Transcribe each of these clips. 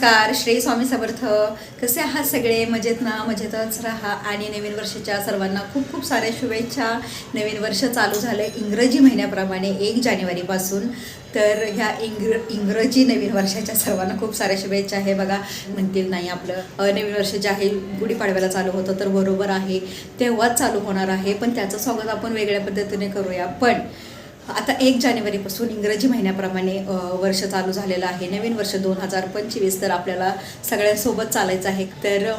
नमस्कार श्री स्वामी समर्थ. कसे आहात सगळे? मजेत ना? मजेतच राहा. आणि नवीन वर्षाच्या सर्वांना खूप खूप साऱ्या शुभेच्छा. नवीन वर्ष चालू झालं इंग्रजी महिन्याप्रमाणे एक जानेवारीपासून तर ह्या इंग्र इंग्रजी नवीन वर्षाच्या सर्वांना खूप साऱ्या शुभेच्छा आहे. बघा म्हणतील नाही आपलं नवीन वर्ष जे आहे गुढीपाडव्याला चालू होतं तर बरोबर आहे. तेव्हाच चालू होणार आहे. पण त्याचं स्वागत आपण वेगळ्या पद्धतीने करूया. पण आता एक जानेवारीपासून इंग्रजी महिन्याप्रमाणे वर्ष चालू झालेलं आहे. नवीन वर्ष दोन हजार पंचवीस तर आपल्याला सगळ्यांसोबत चालायचं आहे. तर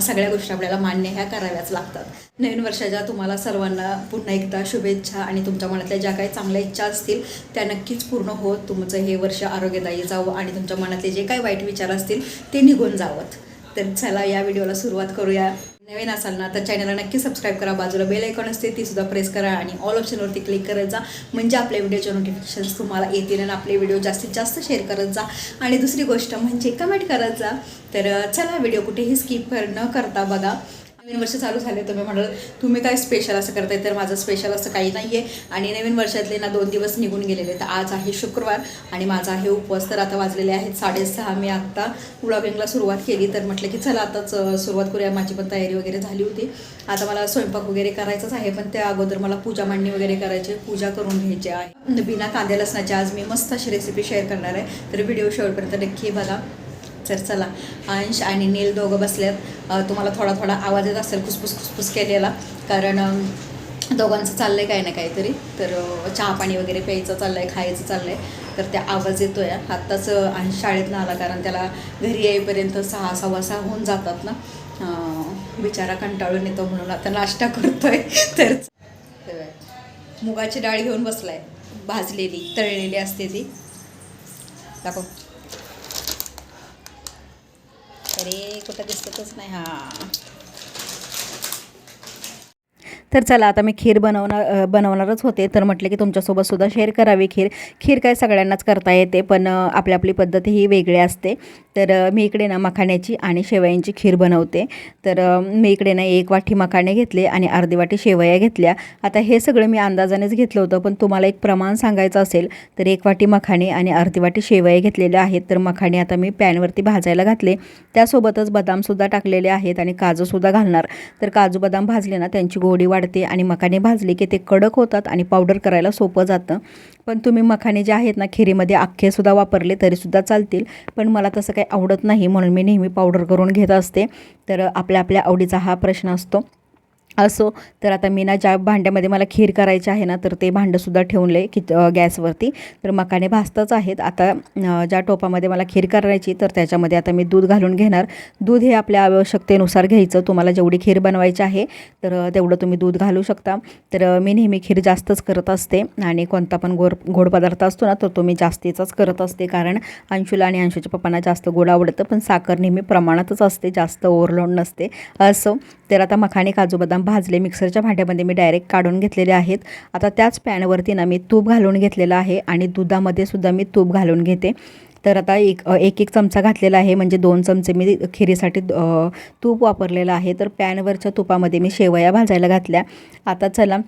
सगळ्या गोष्टी आपल्याला मान्य ह्या कराव्याच लागतात. नवीन वर्षाच्या तुम्हाला सर्वांना पुन्हा एकदा शुभेच्छा आणि तुमच्या मनातल्या ज्या काही चांगल्या इच्छा असतील त्या नक्कीच पूर्ण होत. तुमचं हे वर्ष आरोग्यदायी जावं आणि तुमच्या मनातले जे काही वाईट विचार असतील ते निघून जावत. तर चला या व्हिडिओला सुरुवात करूया. नवीन असाल ना तर चॅनलला नक्की सबस्क्राईब करा. बाजूला बेल आयकॉन असते ती सुद्धा प्रेस करा आणि ऑल ऑप्शनवरती क्लिक करत जा. म्हणजे आपल्या व्हिडिओचे नोटिफिकेशन्स तुम्हाला येतील आणि आपले व्हिडिओ जास्तीत जास्त शेअर करत जा. आणि दुसरी गोष्ट म्हणजे कमेंट करत जा. तर चला व्हिडिओ कुठेही स्किप न करता बघा. नवीन वर्ष चालू झाले तुम्ही म्हणाल तुम्ही काय स्पेशल असं करताय? तर माझं स्पेशल असं काही नाही आहे आणि नवीन वर्षातले ना दोन दिवस निघून गेलेले. तर आज आहे शुक्रवार आणि माझा आहे उपवास. तर आता वाजलेले आहेत साडेसहा. मी आत्ता व्लॉगिंगला सुरुवात केली. तर म्हटलं की चला आताच सुरुवात करूया. माझी पण तयारी वगैरे झाली होती. आता मला स्वयंपाक वगैरे करायचाच आहे. पण त्या अगोदर मला पूजा मांडणी वगैरे करायची. पूजा करून घ्यायची आहे. बिना कांद्या लसणाची आज मी मस्त अशी रेसिपी शेअर करणार आहे. तर व्हिडिओ शेवटपर्यंत नक्की बघा. तर चला अंश आणि नील दोघं बसल्यात तुम्हाला थोडा थोडा आवाज येत असेल खुसफुस खुसफुस केलेला. कारण दोघांचं दोघांचं चाललंय काही ना काहीतरी. तर चहा पाणी वगैरे प्यायचं चाललंय खायचं चाललंय. तर त्या आवाज येतोय. आत्ताच अंश शाळेत आला कारण त्याला घरी येईपर्यंत सहा सव्वा सहा होऊन जातात ना. बिचारा कंटाळून येतो म्हणून आता नाश्ता करतोय. तर मुगाची डाळ घेऊन बसलाय. भाजलेली तळलेली असते ती. दाखव. अरे कुठं दिसतच नाही. हा. तर चला आता मी खीर बनवणार बनवणारच होते. तर म्हटलं की तुमच्यासोबत सुद्धा शेअर करावी खीर. खीर काय सगळ्यांनाच करता येते पण आपली आपली पद्धत ही वेगळी असते. तर मी इकडे ना मखाण्याची आणि शेवयांची खीर बनवते. तर मी इकडे ना एक वाटी मखाणे घेतले आणि अर्धी वाटी शेवया घेतल्या. आता हे सगळं मी अंदाजानेच घेतलं होतं पण तुम्हाला एक प्रमाण सांगायचं असेल तर एक वाटी मखाणे आणि अर्धी वाटी शेवया घेतलेल्या आहेत. तर मखाणे आता मी पॅनवरती भाजायला घातले. त्यासोबतच बदामसुद्धा टाकलेले आहेत आणि काजूसुद्धा घालणार. तर काजू बदाम भाजले ना त्यांची गोडी वाढते आणि मखाने भाजले की ते कडक होतात आणि पावडर करायला सोपं जातं. पण तुम्ही मखाने जे आहेत ना खिरीमध्ये अख्खेसुद्धा वापरले तरीसुद्धा चालतील. पण मला तसं काही आवडत नाही म्हणून मी नेहमी पावडर करून घेत असते. तर आपल्या आपल्या आवडीचा हा प्रश्न असतो. असो तर आता मी ना ज्या भांड्यामध्ये मला खीर करायची आहे ना तर ते भांडंसुद्धा ठेवून की अ, गॅसवरती. तर मकाने भाजतच आहेत. आता ज्या टोपामध्ये मला खीर करायची तर त्याच्यामध्ये आता मी दूध घालून घेणार. दूध हे आपल्या आवश्यकतेनुसार घ्यायचं. तुम्हाला जेवढी खीर बनवायची आहे तर तेवढं तुम्ही दूध घालू शकता. तर मी नेहमी खीर जास्तच करत असते आणि कोणता पण गोड गोड पदार्थ असतो ना तर तो मी जास्तीचाच करत असते. कारण अंशुला आणि अंशूच्या पप्पांना जास्त गोड आवडतं पण साखर नेहमी प्रमाणातच असते. जास्त ओव्हरलोड नसते. असो तर आता मखाने काजू बदाम भाजले मिक्सरच्या भांड्यामध्ये मी डायरेक्ट काढून घेतलेले आहेत. आता त्याच पॅनवरती ना मी तूप घालून घेतलेलं आहे आणि दुधामध्ये सुद्धा मी तूप घालून घेते. तर आता एक एक एक चमचा घातलेला आहे म्हणजे दोन चमचे मी खिरीसाठी तूप वापरलेलं आहे. तर पॅनवरच्या तुपामध्ये मी शेवया भाजायला घातल्या. आता चला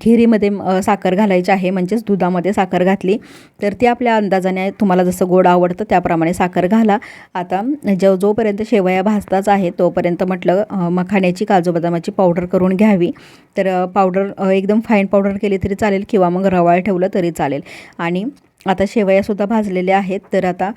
खिरीमध्ये साखर घालायची आहे म्हणजेच दुधामध्ये साखर घातली तर ती आपल्या अंदाजाने तुम्हाला जसं गोड आवडतं त्याप्रमाणे साखर घाला. आता जो जोपर्यंत शेवया भाजताच आहे तोपर्यंत म्हटलं मखाण्याची काजू बदामाची पावडर करून घ्यावी. तर पावडर एकदम फाईन पावडर केली तरी चालेल किंवा मग रवाळ ठेवलं तरी चालेल. आणि आता शेवयासुद्धा भाजलेल्या आहेत तर आता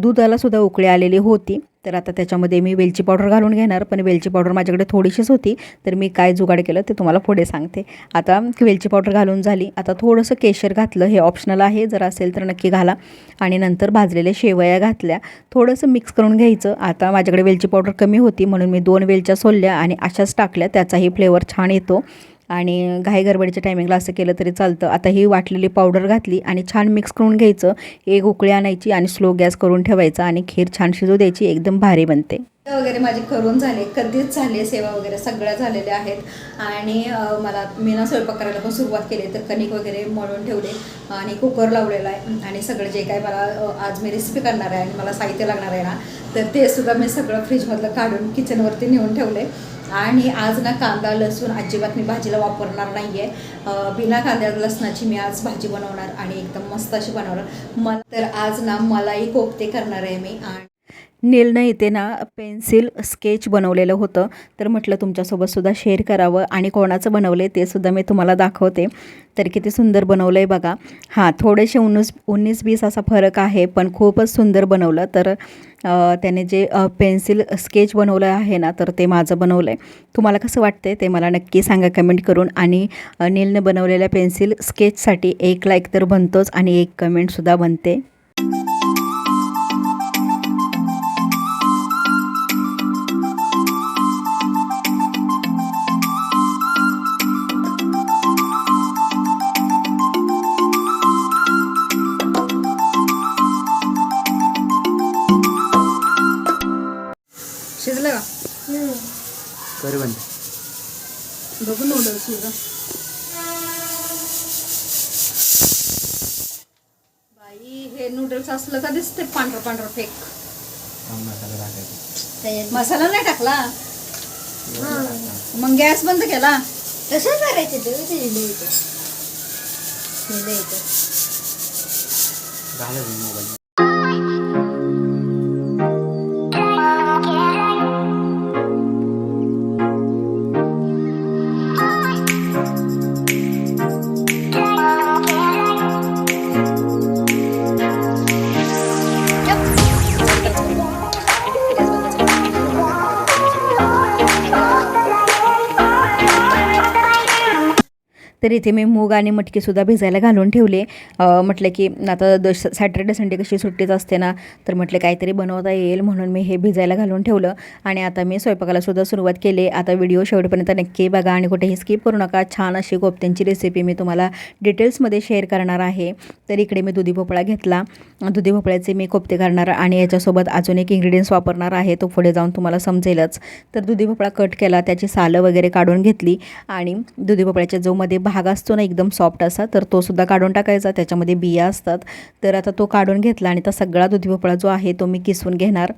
दुधालासुद्धा उकळी आलेली होती. तर आता त्याच्यामध्ये मी वेलची पावडर घालून घेणार पण वेलची पावडर माझ्याकडे थोडीशीच होती. तर मी काय जुगाड केलं ते तुम्हाला पुढे सांगते. आता वेलची पावडर घालून झाली. आता थोडंसं केशर घातलं हे ऑप्शनल आहे जर असेल तर नक्की घाला. आणि नंतर भाजलेल्या शेवया घातल्या. थोडंसं मिक्स करून घ्यायचं. आता माझ्याकडे वेलची पावडर कमी होती म्हणून मी दोन वेलच्या सोलल्या आणि अशाच टाकल्या त्याचाही फ्लेवर छान येतो. आणि घाई गरबडीच्या टायमिंगला असं केलं तरी चालतं. आता ही वाटलेली पावडर घातली आणि छान मिक्स करून घ्यायचं. एक उकळी आणायची आणि स्लो गॅस करून ठेवायचा आणि खीर छान शिजू द्यायची एकदम भारी बनते. वगैरे माझे करून झाले कधीच झाले सेवा वगैरे सगळ्या झालेल्या आहेत. आणि मला मी ना स्वयंपाक करायला पण सुरुवात केली तर कणिक वगैरे मळून ठेवले आणि कुकर लावलेला आहे. आणि सगळं जे काय मला आज मी रेसिपी करणार आहे आणि मला साहित्य लागणार आहे ना तर ते सुद्धा मी सगळं फ्रीजमधलं काढून किचनवरती नेऊन ठेवले. आणि आज ना कांदा लसूण अजिबात मी भाजीला वापरणार नाही आहे बिना कांद्या लसणाची मी आज भाजी बनवणार आणि एकदम मस्त अशी बनवणार. मग तर आज ना मलाई कोफ्ते करणार आहे मी आणि नीलनं इथे ना पेन्सिल स्केच बनवलेलं होतं. तर म्हटलं तुमच्यासोबतसुद्धा शेअर करावं आणि कोणाचं बनवलं आहे ते सुद्धा मी तुम्हाला दाखवते. तर किती सुंदर बनवलं आहे बघा. हां थोडेसे उन्नीस उन्नीस बीस असा फरक आहे पण खूपच सुंदर बनवलं. तर त्याने जे पेन्सिल स्केच बनवलं आहे ना तर ते माझं बनवलं आहे तुम्हाला कसं वाटतं ते मला नक्की सांगा कमेंट करून. आणि नीलनं नीलने बनवलेल्या पेन्सिल स्केचसाठी एक लाईक तर बनतोच आणि एक कमेंटसुद्धा बनते. करी बंद बघू. नूडल्स बाई हे नूडल्स असलं का दिसते पांढरं पांढरं फेक मसाला टाकायचा. मसाला नाही टाकला? मग गॅस बंद केला? कसं करायचं ते हे मोबाईल. तर इथे मी मूग आणि मटकीसुद्धा भिजायला घालून ठेवले. म्हटलं की आता द सॅटर्डे संडे कशी सुट्टीच असते ना तर म्हटलं काहीतरी बनवता येईल म्हणून मी हे भिजायला घालून ठेवलं. आणि आता मी स्वयंपाकाला सुद्धा सुरुवात केली. आता व्हिडिओ शेवटपर्यंत नक्की बघा आणि कुठेही स्किप करू नका. छान अशी कोफ्त्यांची रेसिपी मी तुम्हाला डिटेल्समध्ये शेअर करणार आहे. तर इकडे मी दुधी भोपळा घेतला. दुधी भोपळ्याचे मी कोफ्ते करणार आणि याच्यासोबत अजून एक इंग्रेडियंट्स वापरणार आहे. तो पुढे जाऊन तुम्हाला समजेलच. तर दुधी भोपळा कट केला. त्याची सालं वगैरे काढून घेतली. आणि दुधी भोपळ्याच्या जो मध्ये भाग असतो ना एकदम सॉफ्ट असा तर तो सुद्धा काढून टाकायचा. त्याच्यामध्ये बिया असतात. तर आता तो काढून घेतला आणि तो सगळा दुधी भोपळा जो आहे तो मी किसून घेणार.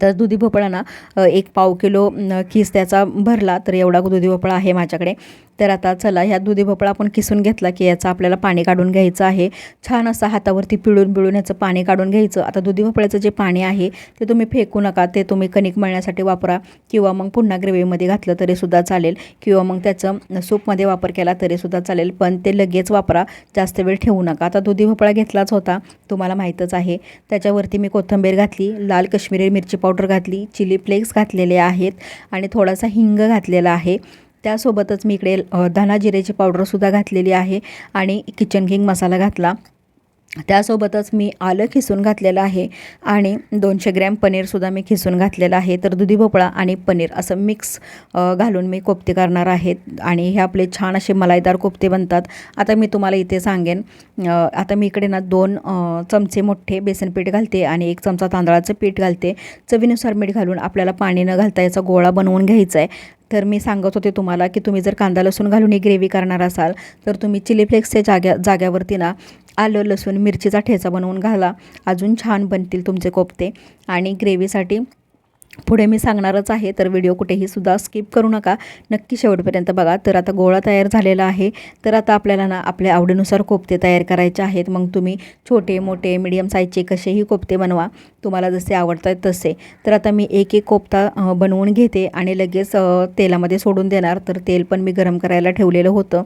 तर दुधी भोपळा ना एक पाव किलो किस त्याचा भरला तर एवढा दुधी भोपळा आहे माझ्याकडे. तर आता चला ह्या दुधी भोपळा आपण किसून घेतला की याचं आपल्याला पाणी काढून घ्यायचं आहे. छान असं हातावरती पिळून पिळून याचं पाणी काढून घ्यायचं. आता दुधी भोपळ्याचं जे पाणी आहे ते तुम्ही फेकू नका. ते तुम्ही कणिक मळण्यासाठी वापरा किंवा मग पुन्हा ग्रेव्हीमध्ये घातलं तरीसुद्धा चालेल किंवा मग त्याचं सूपमध्ये वापर केला तरीसुद्धा चालेल. पण ते लगेच वापरा. जास्त वेळ ठेवू नका. आता दुधी भोपळा घेतलाच होता तुम्हाला माहीतच आहे. त्याच्यावरती मी कोथिंबीर घातली लाल कश्मीरी मिरची पावडर घातली चिली फ्लेक्स घातलेले आहेत आणि थोडासा हिंग घातलेला आहे. त्यासोबतच मी इकडे धना जिऱ्याची पावडरसुद्धा घातलेली आहे आणि किचन किंग मसाला घातला. त्यासोबतच मी आलं खिसून घातलेलं आहे आणि दोनशे ग्रॅम पनीरसुद्धा मी खिसून घातलेलं आहे. तर दुधी भोपळा आणि पनीर असं मिक्स घालून मी कोफ्ते करणार आहेत आणि हे आपले छान असे मलाईदार कोफ्ते बनतात. आता मी तुम्हाला इथे सांगेन आता मी इकडे ना दोन चमचे मोठे बेसन पीठ घालते आणि एक चमचा तांदळाचं पीठ घालते. चवीनुसार मीठ घालून आपल्याला पाणी न घालता याचा गोळा बनवून घ्यायचा आहे. तर मी सांगत होते तुम्हाला की तुम्ही जर कांदा लसूण घालून ही ग्रेव्ही करणार असाल तर तुम्ही चिली फ्लेक्सच्या जाग्या जाग्यावरती ना आलं लसूण मिरचीचा ठेचा बनवून घाला. अजून छान बनतील तुमचे कोफ्ते. आणि ग्रेव्हीसाठी पुढे मी सांगणारच आहे तर व्हिडिओ कुठेही सुद्धा स्किप करू नका. नक्की शेवटपर्यंत बघा. तर आता गोळा तयार झालेला आहे. तर आता आपल्याला ना आपल्या आवडीनुसार कोफ्ते तयार करायचे आहेत. मग तुम्ही छोटे मोठे मीडियम साईजचे कसेही कोफ्ते बनवा. तुम्हाला जसे आवडत आहेत तसे. तर आता मी एक एक कोफ्ता बनवून घेते आणि लगेच तेलामध्ये सोडून देणार. तर तेल पण मी गरम करायला ठेवलेलं होतं.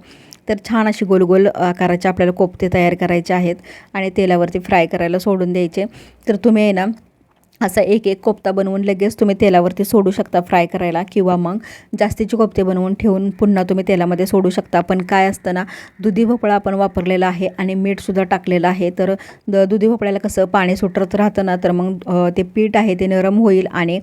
तर छान अशी गोल गोल आकाराचे आपल्याला कोफ्ते तयार करायचे आहेत आणि तेलावरती फ्राय करायला सोडून द्यायचे. तर तुम्ही आहे ना असा एक एक कोफ्ता बनवून लगेच तुम्ही तेलावरती सोडू शकता फ्राय करायला किंवा मग जास्तीचे कोफ्ते बनवून ठेवून पुन्हा तुम्ही तेलामध्ये सोडू शकता. पण काय असतं ना दुधी भोपळा आपण वापरलेला आहे आणि मीठसुद्धा टाकलेलं आहे. तर द दुधी भोपळ्याला कसं पाणी सुटत राहतं ना तर मग ते पीठ आहे ते नरम होईल आणि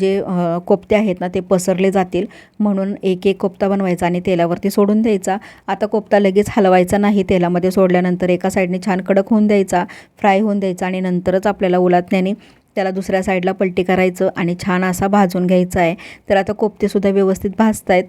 जे कोफ्ते आहेत ना ते पसरले जातील. म्हणून एक एक कोफ्ता बनवायचा आणि तेलावरती सोडून द्यायचा. आता कोफ्ता लगेच हलवायचा नाही. तेलामध्ये सोडल्यानंतर एका साईडने छान कडक होऊन द्यायचा. फ्राय होऊन द्यायचा आणि नंतरच आपल्याला उलातण्याने त्याला दुसऱ्या साईडला पलटी करायचं आणि छान असा भाजून घ्यायचा आहे. तर आता कोफ्तेसुद्धा व्यवस्थित भाजत आहेत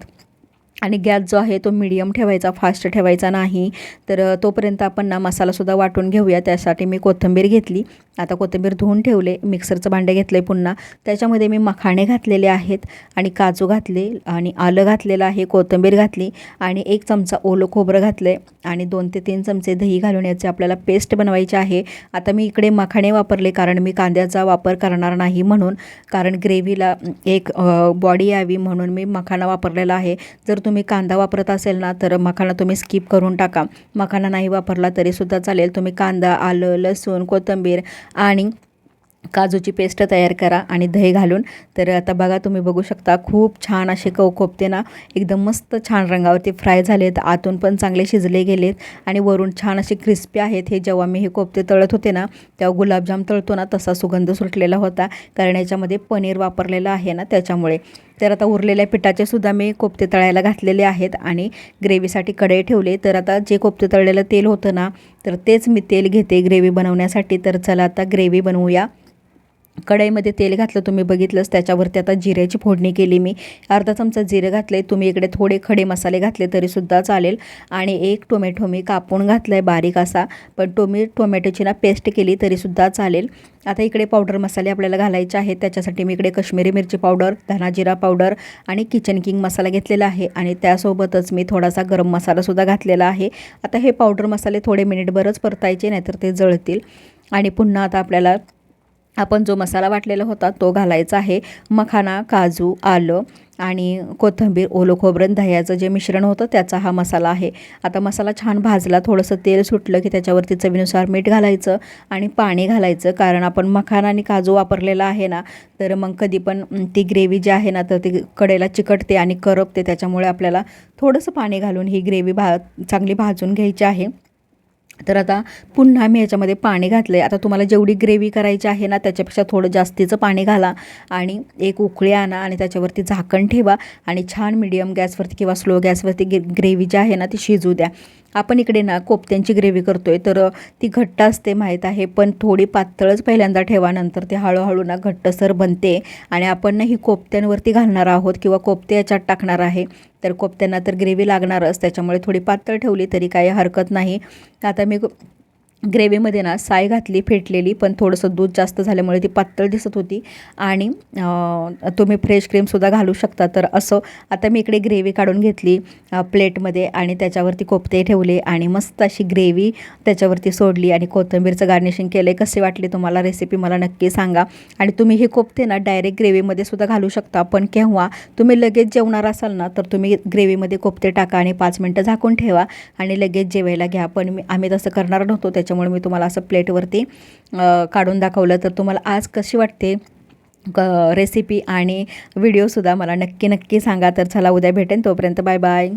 आणि गॅस जो आहे तो मिडियम ठेवायचा फास्ट ठेवायचा नाही. तर तोपर्यंत आपण ना मसालासुद्धा वाटून घेऊया. त्यासाठी मी कोथिंबीर घेतली. आता कोथिंबीर धुवून ठेवले. मिक्सरचं भांडे घेतलं आहे पुन्हा. त्याच्यामध्ये मी मखाणे घातलेले आहेत आणि काजू घातले आणि आलं घातलेलं आहे कोथिंबीर घातली आणि एक चमचा ओलं खोबरं घातलं आहे आणि दोन ते तीन चमचे दही घालून याचे आपल्याला पेस्ट बनवायची आहे. आता मी इकडे मखाणे वापरले कारण मी कांद्याचा वापर करणार नाही म्हणून. कारण ग्रेव्हीला एक बॉडी यावी म्हणून मी मखाना वापरलेला आहे. जर तुम्ही कांदा वापरत असेल ना तर मखाना तुम्ही स्किप करून टाका. मखाना नाही वापरला तरीसुद्धा चालेल. तुम्ही कांदा आलं लसूण कोथिंबीर आणि काजूची पेस्ट तयार करा आणि दही घालून. तर आता बघा तुम्ही बघू शकता खूप छान असे कव कोफते ना एकदम मस्त छान रंगावरती फ्राय झालेत. आतून पण चांगले शिजले गेलेत आणि वरून छान असे क्रिस्पी आहेत. हे जेव्हा मी हे कोफते तळत होते ना तेव्हा गुलाबजाम तळतो ना तसा सुगंध सुटलेला होता. कारण याच्यामध्ये पनीर वापरलेलं आहे ना त्याच्यामुळे. तर आता उरलेल्या पिठाचे सुद्धा मी कोफते तळायला घातलेले आहेत आणि ग्रेव्हीसाठी कढई ठेवले. तर आता जे कोफते तळलेलं तेल होतं ना तर तेच मी तेल घेते ग्रेव्ही बनवण्यासाठी. तर चला आता ग्रेव्ही बनवूया. कढईमध्ये तेल घातलं तुम्ही बघितलंच त्याच्यावरती आता जिऱ्याची फोडणी केली मी. अर्धा चमचा जिरं घातले तुम्ही इकडे थोडे खडे मसाले घातले तरीसुद्धा चालेल. आणि एक टोमॅटो मी कापून घातला आहे बारीक असा पण टोमी टोमॅटोची ना पेस्ट केली तरीसुद्धा चालेल. आता इकडे पावडर मसाले आपल्याला घालायचे आहेत त्याच्यासाठी मी इकडे कश्मीरी मिरची पावडर धना जिरा पावडर आणि किचन किंग मसाला घेतलेला आहे. आणि त्यासोबतच मी थोडासा गरम मसालासुद्धा घातलेला आहे. आता हे पावडर मसाले थोडे मिनिटभरच परतायचे नाहीतर ते जळतील. आणि पुन्हा आता आपल्याला आपण जो मसाला वाटलेला होता तो घालायचा आहे. मखाना काजू आलं आणि कोथिंबीर ओलं खोबरं दह्याचं जे मिश्रण होतं त्याचा हा मसाला आहे. आता मसाला छान भाजला थोडंसं तेल सुटलं की त्याच्यावरती चवीनुसार मीठ घालायचं आणि पाणी घालायचं. कारण आपण मखाना आणि काजू वापरलेला आहे ना तर मग कधी पण ती ग्रेव्ही जी आहे ना तर ती कडेला चिकटते आणि करपते. त्याच्यामुळे आपल्याला थोडंसं पाणी घालून ही ग्रेव्ही भा चांगली भाजून घ्यायची आहे. तर आता पुन्हा मी याच्यामध्ये पाणी घातलं आहे आता तुम्हाला जेवढी ग्रेव्ही करायची आहे ना त्याच्यापेक्षा थोडं जास्तीचं पाणी घाला आणि एक उकळी आणा आणि त्याच्यावरती झाकण ठेवा आणि छान मिडियम गॅसवरती किंवा स्लो गॅसवरती गे ग्रेव्ही जी आहे ना ती शिजू द्या. आपण इकडे ना कोपत्यांची ग्रेव्ही करतो आहे तर ती घट्ट असते माहीत आहे पण थोडी पातळच पहिल्यांदा ठेवा नंतर ते हळूहळू ना घट्टसर बनते आणि आपण ना ही कोपत्यांवरती घालणार आहोत किंवा कोपते याच्यात टाकणार आहे तर कोफ्त्यांना तर ग्रेव्ही लागणारच. त्याच्यामुळे थोडी पातळ ठेवली तरी काही हरकत नाही. आता मी ग्रेव्हीमध्ये ना साय घातली फेटलेली पण थोडंसं दूध जास्त झाल्यामुळे ती पातळ दिसत होती. आणि तुम्ही फ्रेश क्रीमसुद्धा घालू शकता. तर असं आता मी इकडे ग्रेव्ही काढून घेतली प्लेटमध्ये आणि त्याच्यावरती कोपते ठेवले आणि मस्त अशी ग्रेव्ही त्याच्यावरती सोडली आणि कोथिंबीरचं गार्निशिंग केलं कसे वाटले तुम्हाला रेसिपी मला नक्की सांगा. आणि तुम्ही हे कोपते ना डायरेक्ट ग्रेव्हीमध्ये सुद्धा घालू शकता. पण केव्हा तुम्ही लगेच जेवणार असाल ना तर तुम्ही ग्रेव्हीमध्ये कोपते टाका आणि पाच मिनटं झाकून ठेवा आणि लगेच जेवायला घ्या. पण मी आम्ही तसं करणार नव्हतो त्याच्यामुळे मी तुम्हाला असं प्लेटवरती काढून दाखवलं. तर तुम्हाला आज कशी वाटते क रेसिपी आणि व्हिडिओसुद्धा मला नक्की नक्की सांगा. तर चला उद्या भेटेन. तोपर्यंत बाय बाय